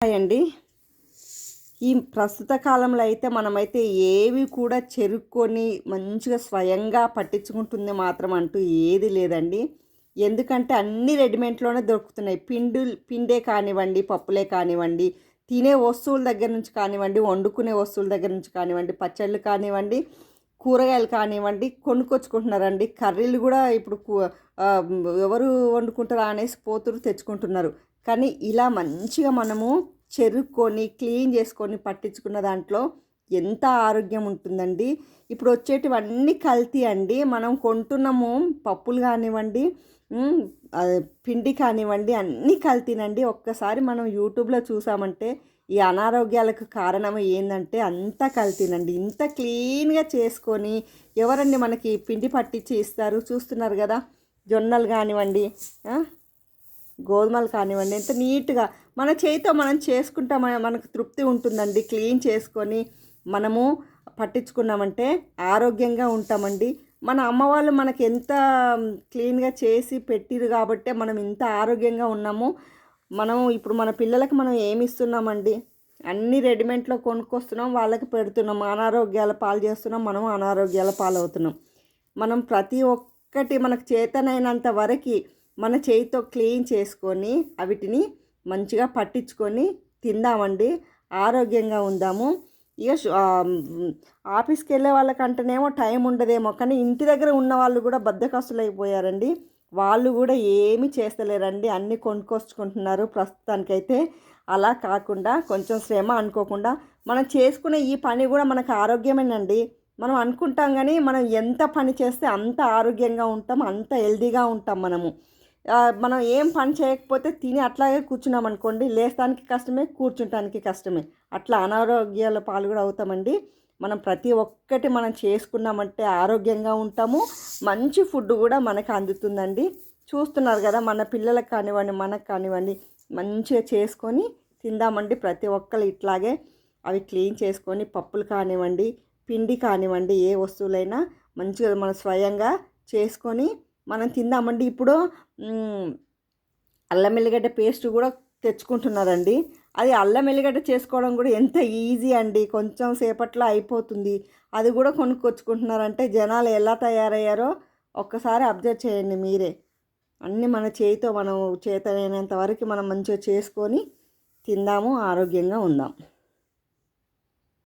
Hi అండి. ఈ ప్రస్తుత కాలంలో అయితే మనమైతే ఏవి కూడా చెరుక్కొని మంచిగా స్వయంగా పట్టించుకుంటుంది మాత్రం అంటూ ఏది లేదండి. ఎందుకంటే అన్ని రెడీమేడ్లోనే దొరుకుతున్నాయి. పిండు పిండే కానివ్వండి పప్పులే కానివ్వండి తినే వస్తువుల దగ్గర నుంచి కానివ్వండి వండుకునే వస్తువుల దగ్గర నుంచి కానివ్వండి పచ్చళ్ళు కానివ్వండి కూరగాయలు కానివ్వండి కొనుక్కొచ్చుకుంటున్నారండి. కర్రీలు కూడా ఇప్పుడు ఎవరు వండుకుంటారా అనేసి పోతురు తెచ్చుకుంటున్నారు. కానీ ఇలా మంచిగా మనము చెరుక్కొని క్లీన్ చేసుకొని పట్టించుకున్న దాంట్లో ఎంత ఆరోగ్యం ఉంటుందండి. ఇప్పుడు వచ్చేటివన్నీ కల్తీ అండి. మనం కొంటున్నాము పప్పులు కానివ్వండి పిండి కానివ్వండి అన్నీ కల్తీనండి. ఒక్కసారి మనం యూట్యూబ్లో చూసామంటే ఈ అనారోగ్యాలకు కారణం ఏంటంటే అంతా కల్తీనండి. ఇంత క్లీన్గా చేసుకొని ఎవరండి మనకి పిండి పట్టించి ఇస్తారు? చూస్తున్నారు కదా. జొన్నలు కానివ్వండి గోధుమలు కానివ్వండి ఎంత నీట్గా మన చేతితో మనం చేసుకుంటాం మనకు తృప్తి ఉంటుందండి. క్లీన్ చేసుకొని మనము పట్టించుకున్నామంటే ఆరోగ్యంగా ఉంటామండి. మన అమ్మ వాళ్ళు మనకి ఎంత క్లీన్గా చేసి పెట్టిరు కాబట్టే మనం ఇంత ఆరోగ్యంగా ఉన్నాము. మనం ఇప్పుడు మన పిల్లలకి మనం ఏమి ఇస్తున్నామండి అన్ని రెడీమేడ్లో కొనుక్కొస్తున్నాం వాళ్ళకి పెడుతున్నాం అనారోగ్యాల పాలు చేస్తున్నాం మనం అనారోగ్యాల పాలవుతున్నాం. మనం ప్రతి ఒక్కటి మనకు చేతనైనంత వరకు మన చేయితో క్లీన్ చేసుకొని అవిటిని మంచిగా పట్టించుకొని తిందామండి. ఆరోగ్యంగా ఉందాము. ఇక ఆఫీస్కి వెళ్ళే వాళ్ళకంటేనేమో టైం ఉండదేమో కానీ ఇంటి దగ్గర ఉన్న వాళ్ళు కూడా బద్దకస్తులు అయిపోయారండి వాళ్ళు కూడా ఏమీ చేస్తలేరండి. అన్నీ కొనుక్కొచ్చుకుంటున్నారు. ప్రస్తుతానికైతే అలా కాకుండా కొంచెం శ్రమ అనుకోకుండా మనం చేసుకునే ఈ పని కూడా మనకు ఆరోగ్యమేనండి. మనం అనుకుంటాం కానీ మనం ఎంత పని చేస్తే అంత ఆరోగ్యంగా ఉంటాం అంత హెల్దీగా ఉంటాం మనము. మనం ఏం పని చేయకపోతే తిని అట్లాగే కూర్చున్నాం అనుకోండి లేస్తానికి కష్టమే కూర్చుంటానికి కష్టమే. అట్లా అనారోగ్యాల పాలు కూడా అవుతామండి. మనం ప్రతి ఒక్కటి మనం చేసుకున్నామంటే ఆరోగ్యంగా ఉంటాము. మంచి ఫుడ్ కూడా మనకు అందుతుందండి. చూస్తున్నారు కదా మన పిల్లలకు కానివ్వండి మనకు కానివ్వండి మంచిగా చేసుకొని తిందామండి ప్రతి ఒక్కరు ఇట్లాగే. అవి క్లీన్ చేసుకొని పప్పులు కానివ్వండి పిండి కానివ్వండి ఏ వస్తువులైనా మంచిగా మనం స్వయంగా చేసుకొని మనం తిందామండి. ఇప్పుడు అల్లం ఎల్లిగడ్డ పేస్ట్ కూడా తెచ్చుకుంటున్నారండి. అది అల్లం ఎల్లిగడ్డ చేసుకోవడం కూడా ఎంత ఈజీ అండి. కొంచెం సేపట్లో అయిపోతుంది. అది కూడా కొనుక్కొచ్చుకుంటున్నారంటే జనాలు ఎలా తయారయ్యారో ఒక్కసారి అబ్జర్వ్ చేయండి మీరే. అన్నీ మన చేతితో మనం చేతనైనంత వరకు మనం మంచిగా చేసుకొని తిందాము ఆరోగ్యంగా ఉందాం.